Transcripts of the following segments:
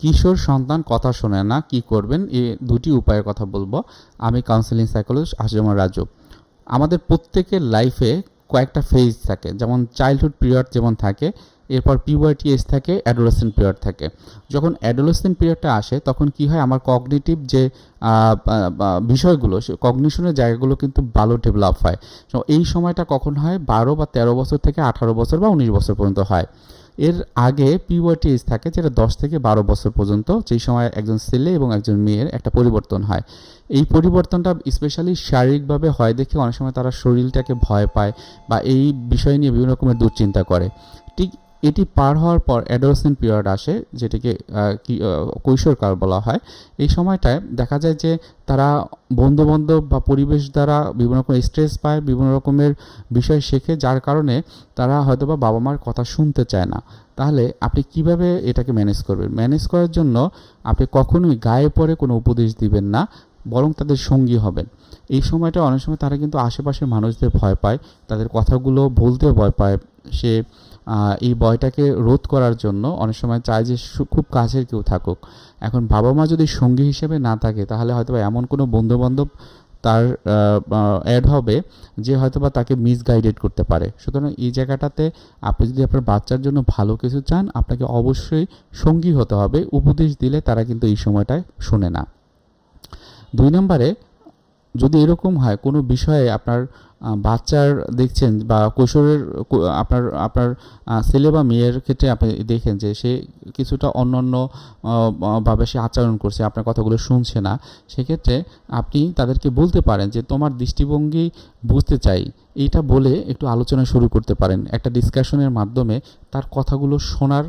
কিশোর সন্তান কথা শোনে না, কি করবেন? এই দুটি উপায়ের কথা বলব। আমি কাউন্সিলিং সাইকোলজিস্ট আশজামান রাজু। আমাদের প্রত্যেকের লাইফে কয়েকটা ফেজ থাকে। যেমন চাইল্ডহুড পিরিয়ড যেমন থাকে, এরপর পিউবার্টি এজ থাকে অ্যাডোলেসেন্ট পিরিয়ড থাকে। যখন অ্যাডোলেসেন্ট পিরিয়ডটা আসে, তখন কি হয়? আমার কগনিটিভ যে বিষয়গুলো কগনিশনের জায়গাগুলো কিন্তু ভালো ডেভেলপ হয়। এই সময়টা কখন হয়? বারো বা তেরো বছর থেকে আঠারো বছর বা উনিশ বছর পর্যন্ত হয়। এর আগে পিওয়ার্টি এজ থাকে যেটা দশ থেকে বারো বছর পর্যন্ত, যেই সময় একজন ছেলে এবং একজন মেয়ের একটা পরিবর্তন হয়। এই পরিবর্তনটা স্পেশালি শারীরিকভাবে হয় দেখে অনেক সময় তারা শরীরটাকে ভয় পায় বা এই বিষয় নিয়ে বিভিন্ন রকমের দুশ্চিন্তা করে। ঠিক এটি পার হওয়ার পর অ্যাডোলসেন্ট পিরিয়ড আসে, যেটিকে কৈশোরকাল বলা হয়। এই সময়টায় দেখা যায় যে তারা বন্ধু বান্ধব বা পরিবেশ দ্বারা বিভিন্ন রকম স্ট্রেস পায়, বিভিন্ন রকমের বিষয় শেখে, যার কারণে তারা হয়তো বা বাবা মার কথা শুনতে চায় না। তাহলে আপনি কীভাবে এটাকে ম্যানেজ করবেন? ম্যানেজ করার জন্য আপনি কখনোই গায়ে পড়ে কোনো উপদেশ দিবেন না, বরং তাদের সঙ্গী হবেন। এই সময়টা অনেক সময় তারা কিন্তু আশেপাশের মানুষদের ভয় পায়, তাদের কথাগুলো বলতে ভয় পায়। সে এই ভয়টাকে রোধ করার জন্য অনেক সময় চায় যে খুব কাছের কেউ থাকুক। এখন বাবা মা যদি সঙ্গী হিসেবে না থাকে, তাহলে হয়তো এমন কোনো বন্ধু বান্ধব তার অ্যাড হবে যে হয়তো বা তাকে মিসগাইডেড করতে পারে। সুতরাং এই জায়গাটাতে আপনি যদি আপনার বাচ্চার জন্য ভালো কিছু চান, আপনাকে অবশ্যই সঙ্গী হতে হবে। উপদেশ দিলে তারা কিন্তু এই সময়টায় শোনে না। দুই নম্বরে যদি এরকম হয়, কোনো বিষয়ে আপনার বাচ্চার দেখছেন বা কৈশোরের আপনার আপনার ছেলে বা মেয়ের ক্ষেত্রে আপনি দেখেন যে সে কিছুটা অন্য অন্য ভাবে সে আচরণ করছে, আপনার কথাগুলো শুনছে না, সেক্ষেত্রে আপনি তাদেরকে বলতে পারেন যে তোমার দৃষ্টিভঙ্গি বুঝতে চাই। এইটা বলে একটু আলোচনা শুরু করতে পারেন। একটা ডিসকাশনের মাধ্যমে তার কথাগুলো শোনার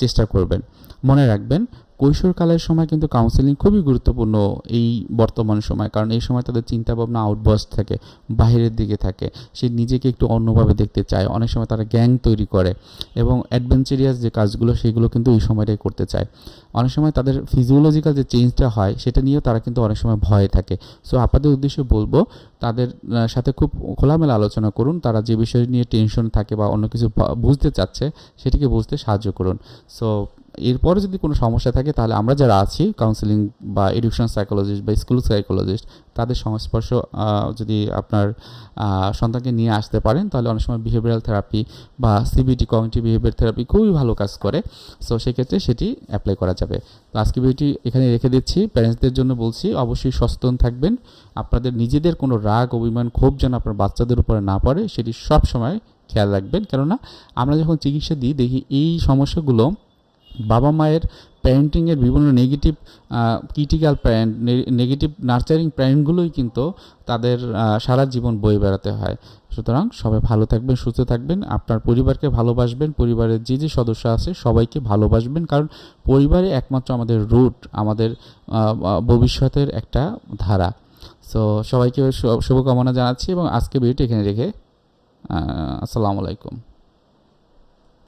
চেষ্টা করবেন। মনে রাখবেন কৈশোরকালের সময় কিন্তু কাউন্সেলিং খুবই গুরুত্বপূর্ণ এই বর্তমান সময়। কারণ এই সময় তাদের চিন্তা ভাবনা আউটবাস্ট থাকে বাইরের দিকে থাকে। সে নিজেকে একটু অন্যভাবে দেখতে চায়। অনেক সময় তারা গ্যাং তৈরি করে এবং অ্যাডভেঞ্চারিয়াস যে কাজগুলো, সেগুলো কিন্তু এই সময়টাই করতে চায়। অনেক সময় তাদের ফিজিওলজিক্যাল যে চেঞ্জটা হয়, সেটা নিয়েও তারা কিন্তু অনেক সময় ভয়ে থাকে। সো আপনাদের উদ্দেশ্যে বলব, তাদের সাথে খুব খোলামেলা আলোচনা করুন। তারা যে বিষয় নিয়ে টেনশন থাকে বা অন্য কিছু বুঝতে চাচ্ছে, সেটিকে বুঝতে সাহায্য করুন। সো এরপরে যদি কোনো সমস্যা থাকে, তাহলে আমরা যারা আছি কাউন্সিলিং বা এডুকেশন সাইকোলজিস্ট বা স্কুল সাইকোলজিস্ট তাদের সংস্পর্শ যদি আপনার সন্তানকে নিয়ে আসতে পারেন, তাহলে অনেক সময় বিহেভিয়ারাল থেরাপি বা সিবিটি কমিউনিটি বিহেভিয়ার থেরাপি খুবই ভালো কাজ করে। সো সেক্ষেত্রে সেটি অ্যাপ্লাই করা যাবে। তো আজকে ভিডিওটি এখানে রেখে দিচ্ছি। প্যারেন্টসদের জন্য বলছি, অবশ্যই সচেতন থাকবেন। আপনাদের নিজেদের কোনো রাগ, অভিমান, ক্ষোভ যেন আপনার বাচ্চাদের উপরে না পড়ে, সেটি সব সময় খেয়াল রাখবেন। কেননা, আমরা যখন চিকিৎসা দিই, দেখি এই সমস্যাগুলো বাবা মায়ের প্যারেন্টিংয়ের বিভিন্ন negative critical parent negative nurturing প্যারেন্টগুলোই কিন্তু তাদের সারা জীবন বয়ে বেড়াতে হয়। সুতরাং সবাই ভালো থাকবেন, সুস্থ থাকবেন, আপনার পরিবারকে ভালোবাসবেন, পরিবারের যে যে সদস্য আছে সবাইকে ভালোবাসবেন, কারণ পরিবারে একমাত্র আমাদের রুট আমাদের ভবিষ্যতের একটা ধারা। সো সবাইকে শুভকামনা জানাচ্ছি এবং আজকে ভিডিওটি এখানে রেখে আসসালামু আলাইকুম।